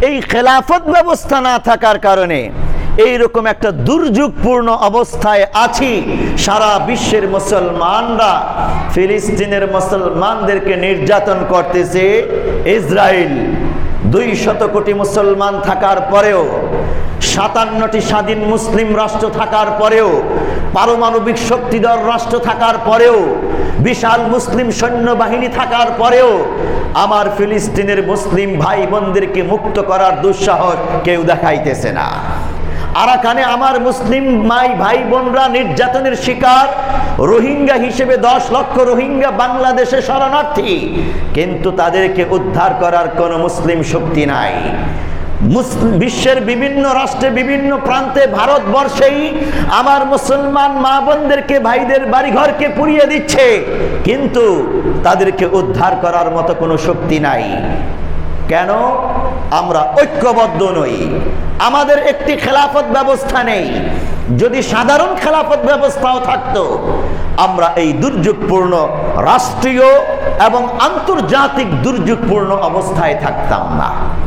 এই খেলাফত ব্যবস্থা না থাকার কারণে এইরকম একটা দুর্যোগপূর্ণ অবস্থায় আছি। সারা বিশ্বের মুসলমানরা, ফিলিস্তিনের মুসলমানদেরকে নির্যাতন করতেছে। ইসরায়েল দুই শত কোটি মুসলমান থাকার পরেও সাতান্নটি স্বাধীন মুসলিম রাষ্ট্র থাকার পরেও, পারমাণবিক শক্তিধর রাষ্ট্র থাকার পরেও, বিশাল মুসলিম সৈন্যবাহিনী থাকার পরেও, আমার ফিলিস্তিনের মুসলিম ভাই বোনদেরকে মুক্ত করার দুঃসাহস কেউ দেখাইতেছে না। আরাকানে আমার মুসলিম মাই ভাই বোনরা নির্যাতনের শিকার, রোহিঙ্গা হিসেবে দশ লক্ষ রোহিঙ্গা বাংলাদেশে শরণার্থী, কিন্তু তাদেরকে উদ্ধার করার কোনো মুসলিম শক্তি নাই। বিশ্বের বিভিন্ন রাষ্ট্রে, বিভিন্ন প্রান্তে ভারতবর্ষেই আমার মুসলমান মা বোনদেরকে, ভাইদের বাড়িঘরকে পুড়িয়ে দিচ্ছে। কিন্তু তাদেরকে উদ্ধার করার মতো কোনো শক্তি নাই। কেন? আমরা ঐক্যবদ্ধ নই। আমাদের একটি খেলাফত ব্যবস্থা নেই। যদি সাধারণ খেলাফত ব্যবস্থাও থাকতো, আমরা এই দুর্যোগপূর্ণ রাষ্ট্রীয় এবং আন্তর্জাতিক দুর্যোগপূর্ণ অবস্থায় থাকতাম না।